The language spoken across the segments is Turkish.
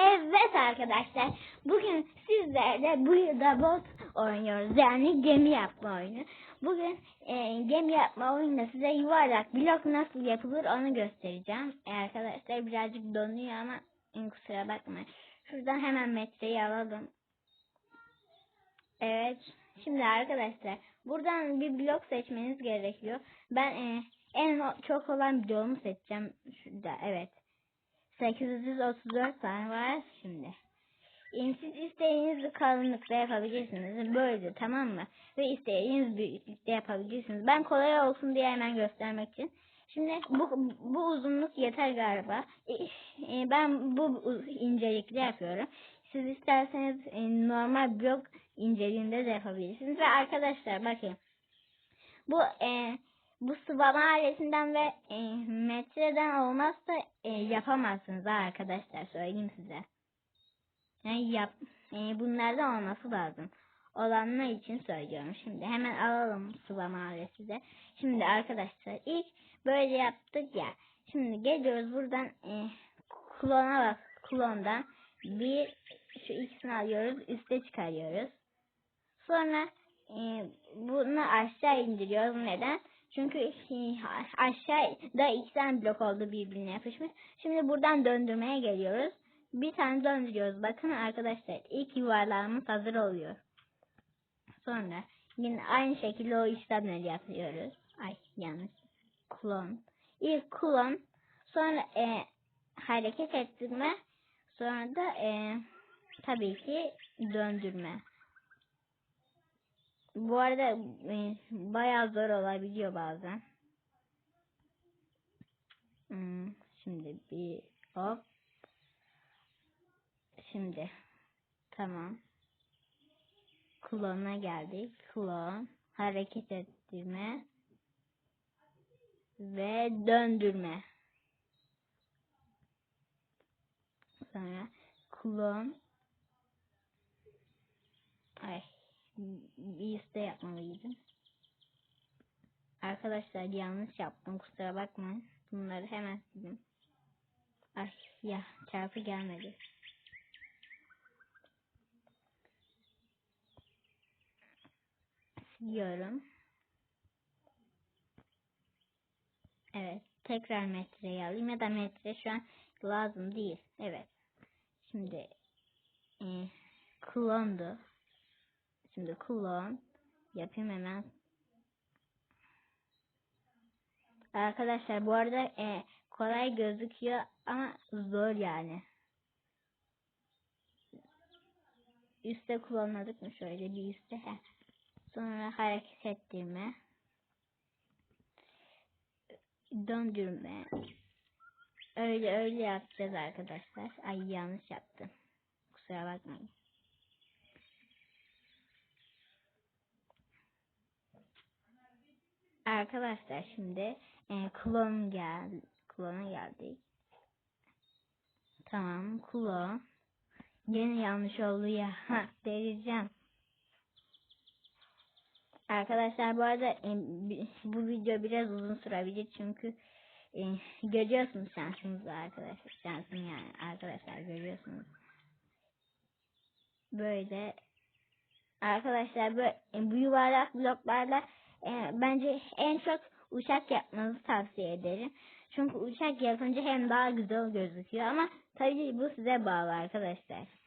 Evet arkadaşlar, bugün sizlerle bu yılda bot oynuyoruz. Yani gemi yapma oyunu. Bugün e, gemi yapma oyununda size yuvarlak blok nasıl yapılır onu göstereceğim. E, arkadaşlar birazcık donuyor ama e, kusura bakmayın. Şuradan hemen metreyi alalım. Evet. Şimdi arkadaşlar buradan bir blok seçmeniz gerekiyor. Ben e, en çok olan bloğumu seçeceğim. Şurada evet. 834 tane var şimdi. Yani siz istediğiniz kalınlıkta yapabilirsiniz. Böyle tamam mı? Ve istediğiniz büyüklükte yapabilirsiniz. Ben kolay olsun diye hemen göstermek için. Şimdi bu, bu uzunluk yeter galiba. E, e, Ben bu incelikte yapıyorum. Siz isterseniz e, normal blok inceliğinde de yapabilirsiniz. Ve arkadaşlar bakın. Bu e, bu sıvama aletinden ve e, metreden olmazsa e, yapamazsınız arkadaşlar söyleyeyim size. Yani yap, e, bunlardan olması lazım. Olanlar için söylüyorum. Şimdi hemen alalım sıvama aleti de. Şimdi arkadaşlar ilk böyle yaptık ya. Şimdi geliyoruz buradan e, klona bak. Klondan bir şu ikisini alıyoruz. Üste çıkarıyoruz. Sonra e, bunu aşağı indiriyoruz. Neden? Çünkü e, aşağıda iki tane blok oldu birbirine yapışmış. Şimdi buradan döndürmeye geliyoruz. Bir tane döndürüyoruz. Bakın arkadaşlar ilk yuvarlağımız hazır oluyor. Sonra yine aynı şekilde o işlemleri yapıyoruz. Ay yanlış. Klon. İlk klon. Sonra e, hareket ettirme. Sonra da e, tabii ki döndürme. Bu arada e, bayağı zor olabiliyor bazen. Hmm, şimdi bir hop. Şimdi tamam. Klona geldik. Klon hareket ettirme ve döndürme. Sonra klon ay bir iste yapmalıydım. Arkadaşlar yanlış yaptım kusura bakmayın. Bunları hemen sildim. Ay ya çarpı gelmedi. Siliyorum. Evet. Tekrar metreyi alayım ya da metre şu an lazım değil. Evet. Şimdi e, klondu. Şimdi klon yapayım hemen. Arkadaşlar bu arada e, kolay gözüküyor ama zor yani. Üste klonladık mı şöyle bir üste. Sonra hareket ettirme. Döndürme. Öyle öyle yapacağız arkadaşlar. Ay yanlış yaptım. Kusura bakmayın. Arkadaşlar şimdi e, klon gel klona geldik. Tamam klon. Yine yanlış oldu ya. Delireceğim. Arkadaşlar bu arada e, bu video biraz uzun sürebilir çünkü e, görüyorsunuz şansınızı arkadaşlar. Şansım yani arkadaşlar görüyorsunuz. Böyle arkadaşlar bu, e, bu yuvarlak bloklarla e, bence en çok uçak yapmanızı tavsiye ederim. Çünkü uçak yapınca hem daha güzel gözüküyor ama tabii bu size bağlı arkadaşlar.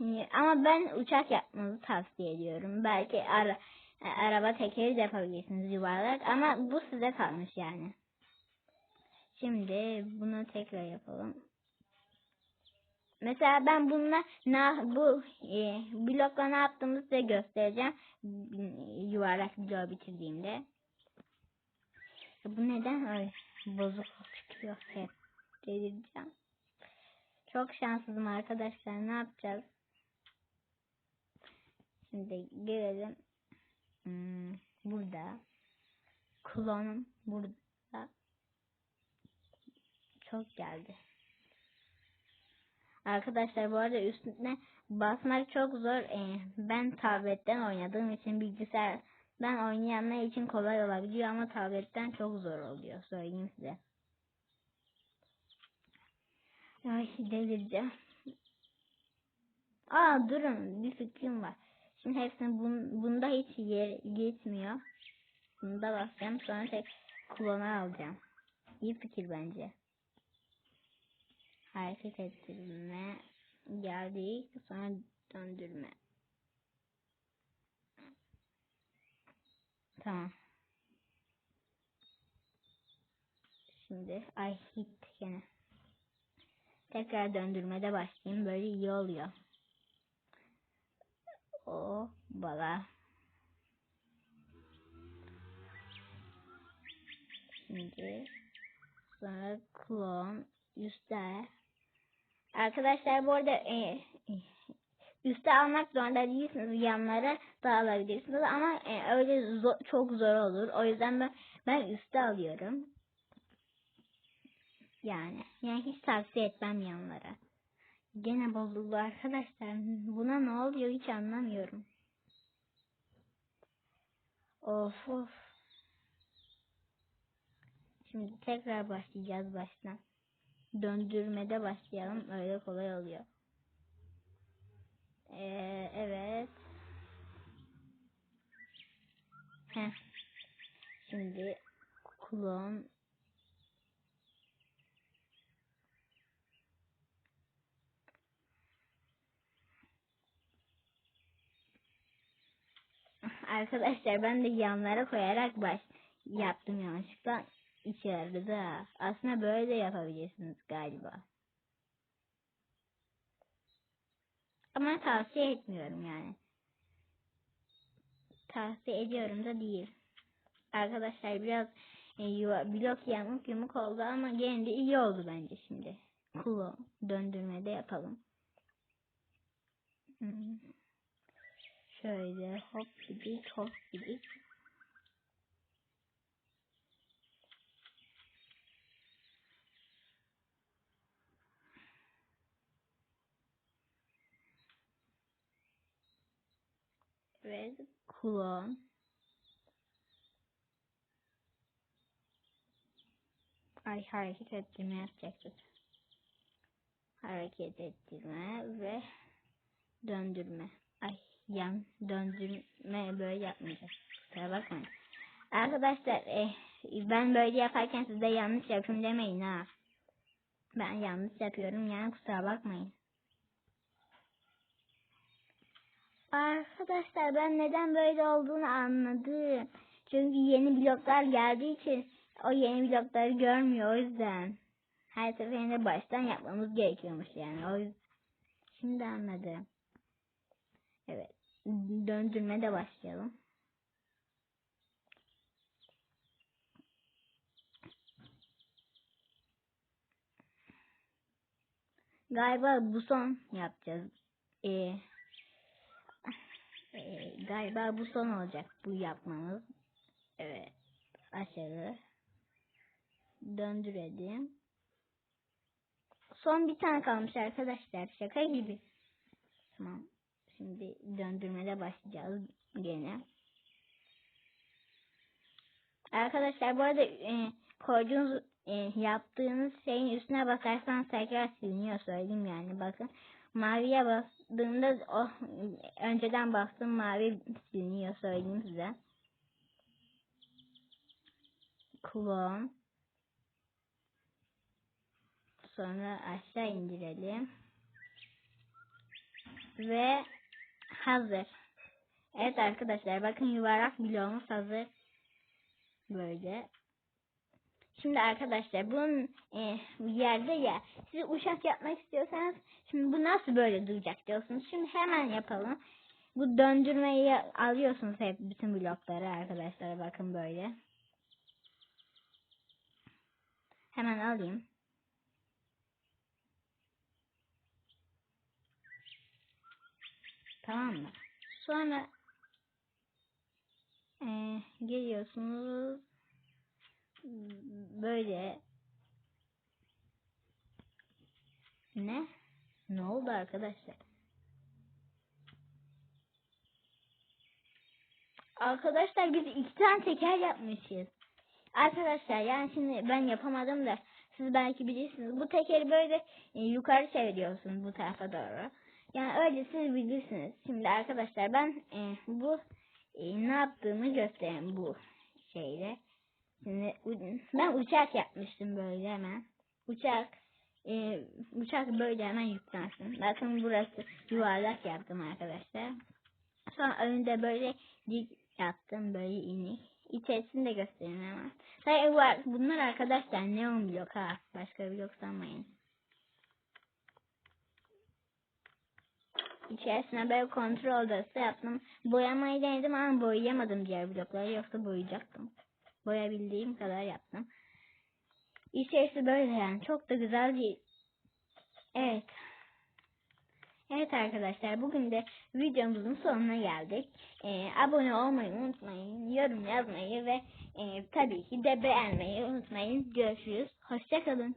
Ee, Ama ben uçak yapmanızı tavsiye ediyorum. Belki ara, e, araba tekeri de yapabilirsiniz yuvarlak ama bu size kalmış yani. Şimdi bunu tekrar yapalım. Mesela ben bununla ne bu e, blokla ne yaptığımızı size göstereceğim. Yuvarlak bloğu bitirdiğimde. Bu neden öyle bozuk çıkıyor hep delireceğim. Çok şanssızım arkadaşlar. Ne yapacağız? Şimdi gelelim. Hmm, burada. Klonum burada. Çok geldi. Arkadaşlar bu arada üstüne basmak çok zor. Ee, ben tabletten oynadığım için bilgisayardan oynayanlar için kolay olabiliyor ama tabletten çok zor oluyor. Söyleyeyim size. Ay delireceğim. Aa durun bir fikrim var. Şimdi hepsini bun, bunda hiç yer gitmiyor. Bunda basacağım sonra tek klona alacağım. İyi fikir bence. Hareket ettirme geldik sonra döndürme. Tamam. Şimdi ay gitti gene. Tekrar döndürmede başlayayım. Böyle iyi oluyor. O bala. Şimdi sonra klon üstte. Arkadaşlar bu arada e, e, üstte almak zorunda değilsiniz. Yanlara da alabilirsiniz ama e, öyle zo- çok zor olur. O yüzden ben ben üstte alıyorum. Yani yani hiç tavsiye etmem yanlara. Gene bozuldu arkadaşlar. Buna ne oluyor hiç anlamıyorum. Of of. Şimdi tekrar başlayacağız baştan. Döndürmede başlayalım. Öyle kolay oluyor. Ee, evet. Heh. Şimdi klon Arkadaşlar ben de yanlara koyarak baş yaptım yanlışlıkla içeride de. Aslında böyle de yapabilirsiniz galiba. Ama tavsiye etmiyorum yani. Tavsiye ediyorum da değil. Arkadaşlar biraz e, yuva, blok yamuk yumuk oldu ama gene iyi oldu bence şimdi. Kulu döndürmede yapalım. Hmm. Şöyle hop gidik hop gidik. Ve klon. Ay hareket ettirme yapacaktık. Hareket ettirme ve döndürme. Ay yan döndürme böyle yapmayacağız. Kusura bakmayın. Arkadaşlar eh, ben böyle yaparken siz de yanlış yapın demeyin ha. Ben yanlış yapıyorum yani kusura bakmayın. Arkadaşlar ben neden böyle olduğunu anladım. Çünkü yeni bloklar geldiği için o yeni blokları görmüyor o yüzden. Her seferinde baştan yapmamız gerekiyormuş yani. O yüzden. Şimdi anladım. Evet. Döndürme de başlayalım. Galiba bu son yapacağız. Ee, e, galiba bu son olacak bu yapmamız. Evet. Aşağı. Döndürelim. Son bir tane kalmış arkadaşlar. Şaka gibi. Tamam. Şimdi döndürmede başlayacağız gene. Arkadaşlar bu arada e, koyduğunuz e, yaptığınız şeyin üstüne bakarsanız tekrar siliniyor söyleyeyim yani bakın. Maviye bastığımda o önceden bastığım mavi siliniyor söyleyeyim size. Klon. Sonra aşağı indirelim. Ve hazır. Evet arkadaşlar bakın yuvarlak bloğumuz hazır. Böyle. Şimdi arkadaşlar bunun e, yerde ya siz uçak yapmak istiyorsanız nasıl böyle duracak diyorsunuz. Şimdi hemen yapalım. Bu döndürmeyi alıyorsunuz hep bütün blokları arkadaşlar bakın böyle. Hemen alayım. Tamam mı? Sonra e, geliyorsunuz böyle ne? Ne oldu arkadaşlar? Arkadaşlar biz iki tane teker yapmışız. Arkadaşlar yani şimdi ben yapamadım da Siz belki bilirsiniz. Bu tekeri böyle e, yukarı çeviriyorsun bu tarafa doğru. Yani öyle siz bilirsiniz. Şimdi arkadaşlar ben e, bu e, ne yaptığımı göstereyim bu şeyle. Şimdi ben uçak yapmıştım böyle hemen. Uçak e, uçak böyle hemen yüklensin. Zaten burası yuvarlak yaptım arkadaşlar. Sonra önünde böyle dik yaptım böyle inik. İçerisini de göstereyim hemen. Hayır var. Bunlar arkadaşlar neon blok ha. Başka blok sanmayın. İçerisine böyle kontrol odası yaptım. Boyamayı denedim ama boyayamadım diğer blokları. Yoksa boyayacaktım. Boyayabildiğim kadar yaptım. İçerisi böyle yani. Çok da güzel değil. Evet. Evet arkadaşlar bugün de videomuzun sonuna geldik. Ee, abone olmayı unutmayın. Yorum yazmayı ve e, tabii ki de beğenmeyi unutmayın. Görüşürüz. Hoşçakalın.